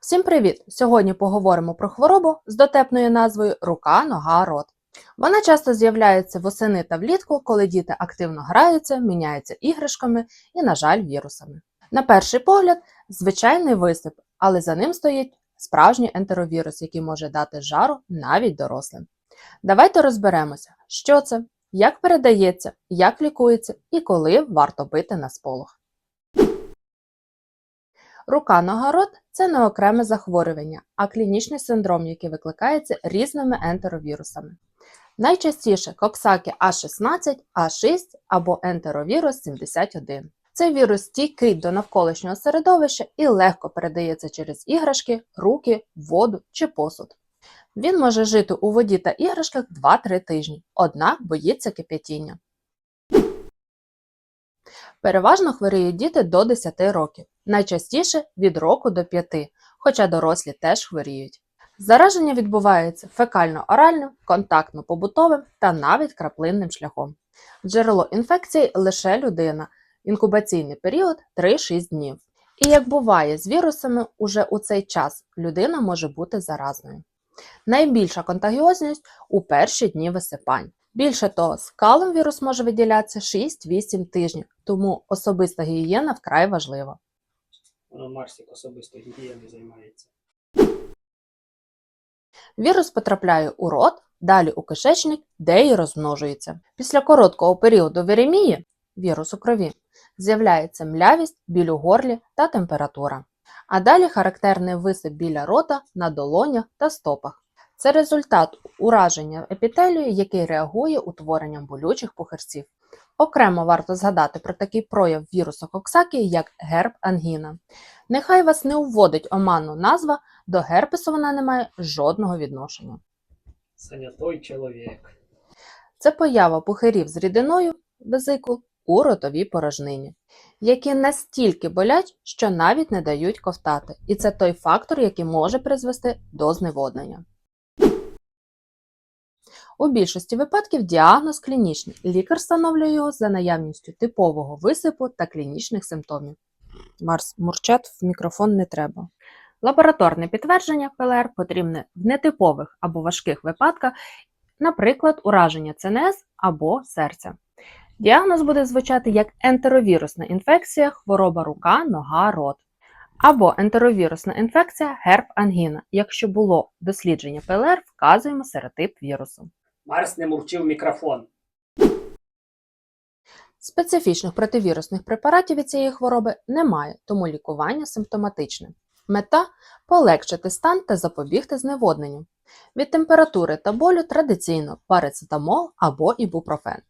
Всім привіт! Сьогодні поговоримо про хворобу з дотепною назвою рука, нога, рот. Вона часто з'являється восени та влітку, коли діти активно граються, міняються іграшками і, на жаль, вірусами. На перший погляд, звичайний висип, але за ним стоїть справжній ентеровірус, який може дати жару навіть дорослим. Давайте розберемося, що це, як передається, як лікується і коли варто бити на сполох. Рука нога рот це не окреме захворювання, а клінічний синдром, який викликається різними ентеровірусами. Найчастіше коксаки А16, А6 або ентеровірус 71. Цей вірус стійкий до навколишнього середовища і легко передається через іграшки, руки, воду чи посуд. Він може жити у воді та іграшках 2-3 тижні, однак боїться кип'ятіння. Переважно хворіють діти до 10 років, найчастіше від року до 5, хоча дорослі теж хворіють. Зараження відбувається фекально-оральним, контактно-побутовим та навіть краплинним шляхом. Джерело інфекції лише людина, інкубаційний період 3-6 днів. І як буває з вірусами, уже у цей час людина може бути заразною. Найбільша контагіозність у перші дні висипань. Більше того, з калом вірус може виділятися 6-8 тижнів, тому особиста гігієна вкрай важлива. Воно Марсик особисто гігієною займається. Вірус потрапляє у рот, далі у кишечник, де і розмножується. Після короткого періоду віремії, вірус у крові, з'являється млявість, біль у горлі та температура. А далі характерний висип біля рота, на долонях та стопах. Це результат ураження епітелію, який реагує утворенням болючих пухирців. Окремо варто згадати про такий прояв вірусу Коксакі, як герб ангіна. Нехай вас не уводить оманну назва, до герпесу вона не має жодного відношення. Занятой чоловік. Це поява пухирів з рідиною везикул у ротовій порожнині, які настільки болять, що навіть не дають ковтати. І це той фактор, який може призвести до зневоднення. У більшості випадків діагноз клінічний. Лікар встановлює його за наявністю типового висипу та клінічних симптомів. Марс мурчат в мікрофон не треба. Лабораторне підтвердження ПЛР потрібне в нетипових або важких випадках, наприклад, ураження ЦНС або серця. Діагноз буде звучати як ентеровірусна інфекція, хвороба рука, нога, рот. Або ентеровірусна інфекція, герб ангіна. Якщо було дослідження ПЛР, вказуємо серотип вірусу. Марс не мовчив мікрофон. Специфічних противірусних препаратів від цієї хвороби немає, тому лікування симптоматичне. Мета полегшити стан та запобігти зневодненню. Від температури та болю традиційно парацетамол або ібупрофен.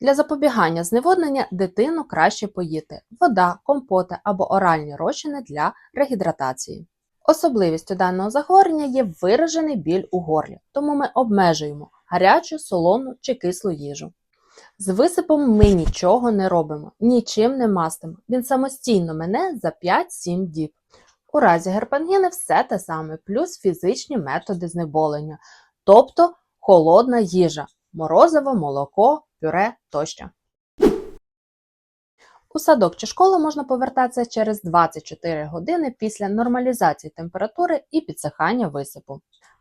Для запобігання зневоднення дитину краще поїти вода, компоти або оральні розчини для регідратації. Особливістю даного захворювання є виражений біль у горлі, тому ми обмежуємо гарячу, солону чи кислу їжу. З висипом ми нічого не робимо, нічим не мастимо. Він самостійно мене за 5-7 діб. У разі герпангіни все те саме, плюс фізичні методи знеболення, тобто холодна їжа, морозиво, молоко, пюре тощо. У садок чи школу можна повертатися через 24 години після нормалізації температури і підсихання висипу,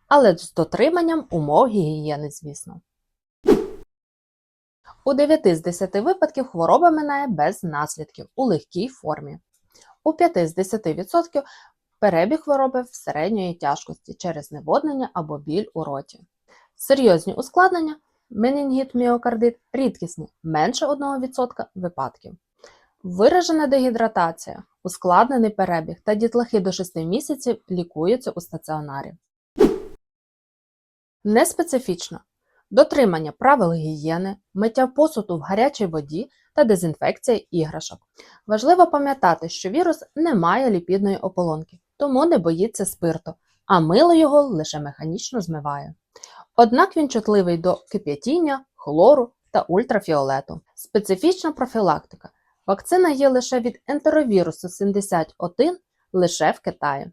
але з дотриманням умов гігієни, звісно. У 9 з 10 випадків хвороба минає без наслідків у легкій формі. У 5 з 10% перебіг хвороби в середньої тяжкості через зневоднення або біль у роті. Серйозні ускладнення менінгіт, міокардит рідкісні менше 1% випадків. Виражена дегідратація, ускладнений перебіг та дітлахи до 6 місяців лікуються у стаціонарі. Неспецифічно дотримання правил гігієни, миття посуду в гарячій воді та дезінфекція іграшок. Важливо пам'ятати, що вірус не має ліпідної ополонки, тому не боїться спирту, а мило його лише механічно змиває. Однак він чутливий до кип'ятіння, хлору та ультрафіолету. Специфічна профілактика. Вакцина є лише від ентеровірусу 71 лише в Китаї. В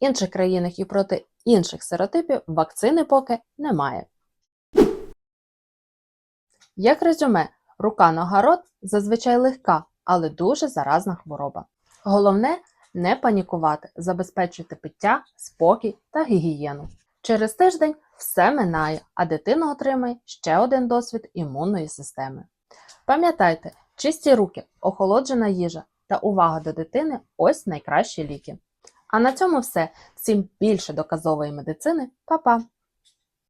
інших країнах і проти інших серотипів вакцини поки немає. Як резюме, рука нога рот зазвичай легка, але дуже заразна хвороба. Головне Не панікувати, забезпечуйте пиття, спокій та гігієну. Через тиждень все минає, а дитина отримає ще один досвід імунної системи. Пам'ятайте, чисті руки, охолоджена їжа та увага до дитини ось найкращі ліки. А на цьому все. Всім більше доказової медицини. Па-па!